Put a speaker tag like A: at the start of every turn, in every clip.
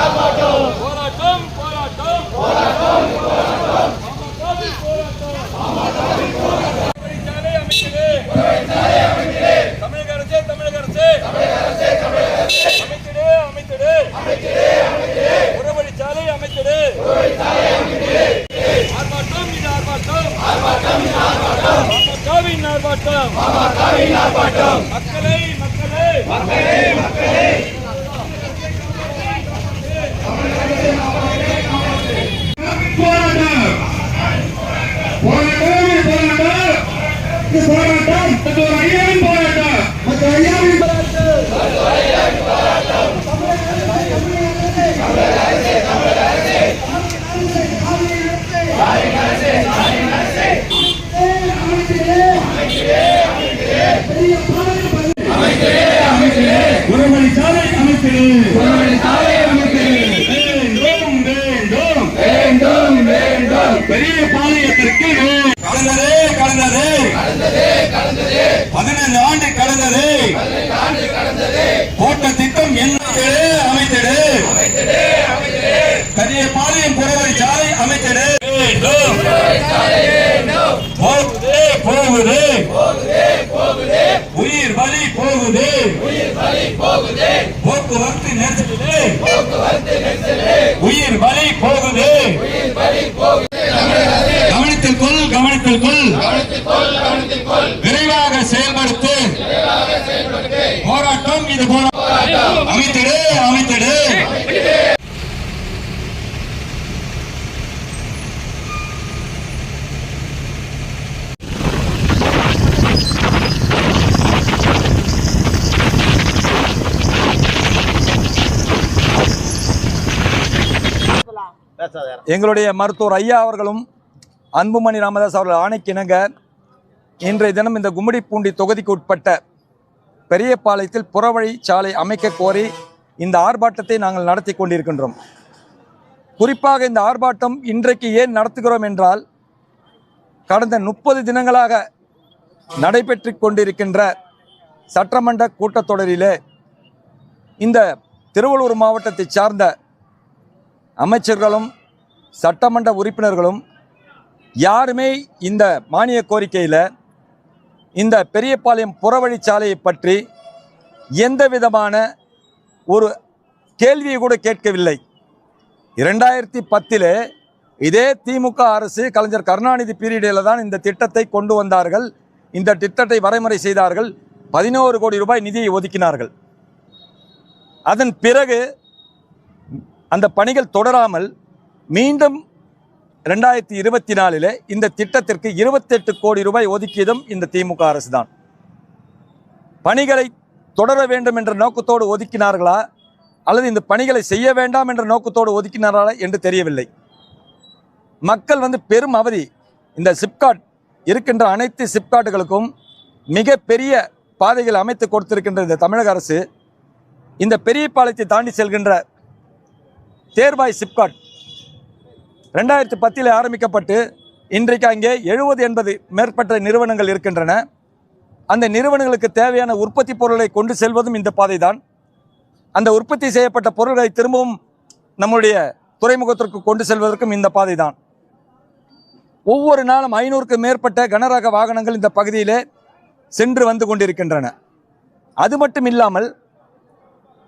A: போராட்டம் போராட்டம் போராட்டம் போராட்டம் சாலை அமைச்சரே தமிழக அரசே தமிழக அரசே அமைச்சரே அமைச்சரே உறவழிச்சாலை அமைச்சரே ஆர்ப்பாட்டம் இது ஆர்ப்பாட்டம் பாமகவின் ஆர்ப்பாட்டம் மக்களை மக்களை
B: போராட்டம் போராட்டம் போராட்டம் போராட்டம் போராட்டம் போராட்டம் உறவழி சாலை அமைச்சரு உறவழி சாலை அமைச்சரு வேண்டும் வேண்டும் வேண்டும் வேண்டும் பெரிய பாளையத்திற்கு கடந்ததே கடந்ததே. பதினைந்து ஆண்டு கடந்தது. போட்ட திட்டம் என்ன அமைத்திடு பெரிய பாளையம் புறவழி சாலை அமைத்திடு போகுது போகுது. உயிர் பலி போகுது. போக்குவரத்து நெரிசலிலே உயிர் பலி போகுது கவனத்தில் கொள் கவனத்தில் கொள் விரைவாக செயல்படுத்து போராட்டம் இது போராட்டம் அமைத்திடு அமைத்திடு.
C: எங்களுடைய மருத்துவர் ஐயா அவர்களும் அன்புமணி ராமதாஸ் அவர்கள் ஆணைக்கிணங்க இன்றைய தினம் இந்த கும்மிடிப்பூண்டி தொகுதிக்கு உட்பட்ட பெரியபாளையத்தில் புறவழி சாலை அமைக்க கோரி இந்த ஆர்ப்பாட்டத்தை நாங்கள் நடத்தி கொண்டிருக்கின்றோம். குறிப்பாக இந்த ஆர்ப்பாட்டம் இன்றைக்கு ஏன் நடத்துகிறோம் என்றால் கடந்த முப்பது தினங்களாக நடைபெற்று கொண்டிருக்கின்ற சட்டமன்ற கூட்டத்தொடரிலே இந்த திருவள்ளூர் மாவட்டத்தை சார்ந்த அமைச்சர்களும் சட்டமன்ற உறுப்பினர்களும் யாருமே இந்த மானிய கோரிக்கையில் இந்த பெரியபாளையம் புறவழிச்சாலையை பற்றி எந்த விதமான ஒரு கேள்வியை கூட கேட்கவில்லை. இரண்டாயிரத்தி பத்திலே இதே திமுக அரசு கலைஞர் கருணாநிதி பீரியடில் தான் இந்த திட்டத்தை கொண்டு வந்தார்கள். இந்த திட்டத்தை வரைமுறை செய்தார்கள். பதினோரு கோடி ரூபாய் நிதியை ஒதுக்கினார்கள். அதன் பிறகு அந்த பணிகள் தொடராமல் மீண்டும் ரெண்டாயிரத்தி இருபத்தி நாலில் இந்த திட்டத்திற்கு இருபத்தெட்டு கோடி ரூபாய் ஒதுக்கியதும் இந்த திமுக அரசு தான் பணிகளை தொடர வேண்டும் என்ற நோக்கத்தோடு ஒதுக்கினார்களா? அல்லது இந்த பணிகளை செய்ய வேண்டாம் என்ற நோக்கத்தோடு ஒதுக்கினார்களா என்று தெரியவில்லை. மக்கள் வந்து பெரும் அவதி. இந்த சிப்காட் இருக்கின்ற அனைத்து சிப்காட்டுகளுக்கும் மிக பெரிய பாதைகள் அமைத்து கொடுத்திருக்கின்ற இந்த தமிழக அரசு. இந்த பெரிய பாலத்தை தாண்டி செல்கின்ற தேர்வாய் சிப்காட் ரெண்டாயிரத்தி பத்தில் ஆரம்பிக்கப்பட்டு இன்றைக்கு அங்கே எழுபது எண்பது மேற்பட்ட நிறுவனங்கள் இருக்கின்றன. அந்த நிறுவனங்களுக்கு தேவையான உற்பத்தி பொருளை கொண்டு செல்வதும் இந்த பாதை தான் அந்த உற்பத்தி செய்யப்பட்ட பொருள்களை திரும்பவும் நம்முடைய துறைமுகத்திற்கு கொண்டு செல்வதற்கும் இந்த பாதை தான் ஒவ்வொரு நாளும் ஐநூறுக்கு மேற்பட்ட கனரக வாகனங்கள் இந்த பகுதியிலே சென்று வந்து கொண்டிருக்கின்றன. அது மட்டும் இல்லாமல்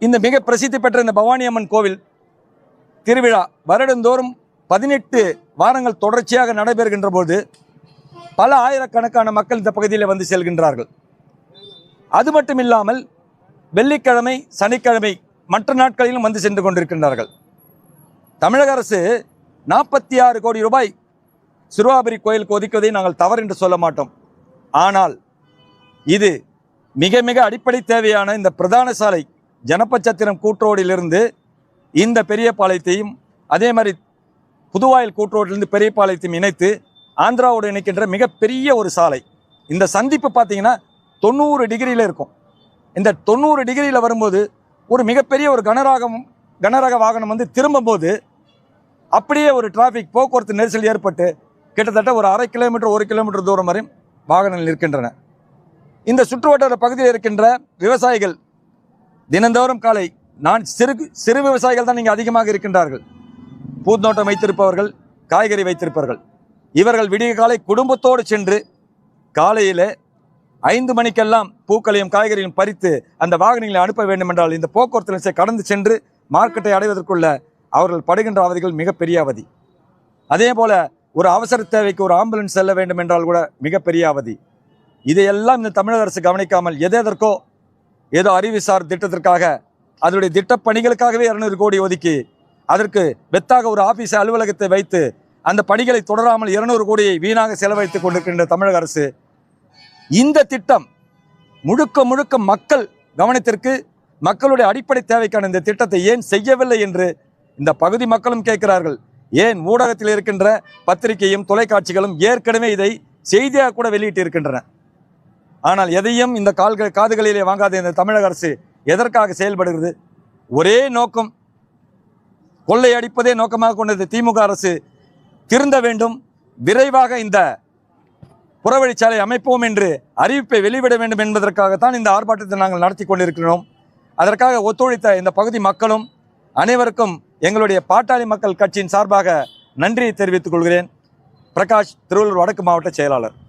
C: இந்த மிக பிரசித்தி பெற்ற இந்த பவானி அம்மன் கோவில் திருவிழா வருடந்தோறும் பதினெட்டு வாரங்கள் தொடர்ச்சியாக நடைபெறுகின்ற போது பல ஆயிரக்கணக்கான மக்கள் இந்த பகுதியில் வந்து செல்கின்றார்கள். அது மட்டும் இல்லாமல் வெள்ளிக்கிழமை சனிக்கிழமை மற்ற நாட்களிலும் வந்து சென்று கொண்டிருக்கின்றார்கள். தமிழக அரசு நாற்பத்தி ஆறு கோடி ரூபாய் சிறுவாபுரி கோயிலுக்கு ஒதுக்குவதை நாங்கள் தவறு என்று சொல்ல மாட்டோம். ஆனால் இது மிக மிக அடிப்படை தேவையான இந்த பிரதான சாலை ஜனப்பச்சத்திரம் கூட்டுரோடிலிருந்து இந்த பெரிய பாளையத்தையும் அதே மாதிரி புதுவாயில் கூட்டுரோட்டிலிருந்து பெரியபாளையத்தையும் இணைத்து ஆந்திராவோடு இணைக்கின்ற மிகப்பெரிய ஒரு சாலை. இந்த சந்திப்பு பார்த்தீங்கன்னா தொண்ணூறு டிகிரியில் இருக்கும். இந்த தொண்ணூறு டிகிரியில் வரும்போது ஒரு மிகப்பெரிய ஒரு கனரகம் கனரக வாகனம் வந்து திரும்பும்போது அப்படியே ஒரு டிராஃபிக் போக்குவரத்து நெரிசல் ஏற்பட்டு கிட்டத்தட்ட ஒரு அரை கிலோமீட்டர் ஒரு கிலோமீட்டர் தூரம் வரை வாகனங்கள் இருக்கின்றன இந்த சுற்றுவட்டார பகுதியில் இருக்கின்ற விவசாயிகள் தினந்தோறும் காலை நான் சிறு சிறு விவசாயிகள் தான் இங்கே அதிகமாக இருக்கின்றார்கள். பூந்தோட்டம் வைத்திருப்பவர்கள் காய்கறி வைத்திருப்பவர்கள். இவர்கள் விடிய காலை குடும்பத்தோடு சென்று காலையில் ஐந்து மணிக்கெல்லாம் பூக்களையும் காய்கறியும் பறித்து அந்த வாகனங்களை அனுப்ப வேண்டும் என்றால் இந்த போக்குவரத்து நெரிசலை கடந்து சென்று மார்க்கெட்டை அடைவதற்குள்ள அவர்கள் படுகின்ற அவதிகள் மிகப்பெரிய அவதி. அதே போல் ஒரு அவசர தேவைக்கு ஒரு ஆம்புலன்ஸ் செல்ல வேண்டும் என்றால் கூட மிகப்பெரிய அவதி. இதையெல்லாம் இந்த தமிழக அரசு கவனிக்காமல் எதெதற்கோ ஏதோ அறிவுசார் திட்டத்திற்காக அதனுடைய திட்டப்பணிகளுக்காகவே இரநூறு கோடி ஒதுக்கி அதற்கு வெத்தாக ஒரு ஆபீஸ் அலுவலகத்தை வைத்து அந்த பணிகளை தொடராமல் இருநூறு கோடியை வீணாக செலவழித்துக் கொண்டிருக்கின்ற தமிழக அரசு இந்த திட்டம் முழுக்க முழுக்க மக்கள் கவனத்திற்கு மக்களுடைய அடிப்படை தேவைக்கான இந்த திட்டத்தை ஏன் செய்யவில்லை என்று இந்த பகுதி மக்களும் கேட்கிறார்கள். ஏன் ஊடகத்தில் இருக்கின்ற பத்திரிகையும் தொலைக்காட்சிகளும் ஏற்கனவே இதை செய்தியாக கூட வெளியிட்டு இருக்கின்றன ஆனால் எதையும் இந்த கால்கள் காதுகளிலே வாங்காத இந்த தமிழக அரசு எதற்காக செயல்படுகிறது? ஒரே நோக்கம் கொள்ளையடிப்பதே நோக்கமாக கொண்டது திமுக அரசு. திருந்த வேண்டும். விரைவாக இந்த புறவழிச்சாலை அமைப்போம் என்று அறிவிப்பை வெளிவிட வேண்டும் என்பதற்காகத்தான் இந்த ஆர்ப்பாட்டத்தை நாங்கள் நடத்தி கொண்டிருக்கிறோம். அதற்காக ஒத்துழைத்த இந்த பகுதி மக்களும் அனைவருக்கும் எங்களுடைய பாட்டாளி மக்கள் கட்சியின் சார்பாக நன்றியை தெரிவித்துக் கொள்கிறேன். பிரகாஷ் திருவள்ளூர் வடக்கு மாவட்ட செயலாளர்.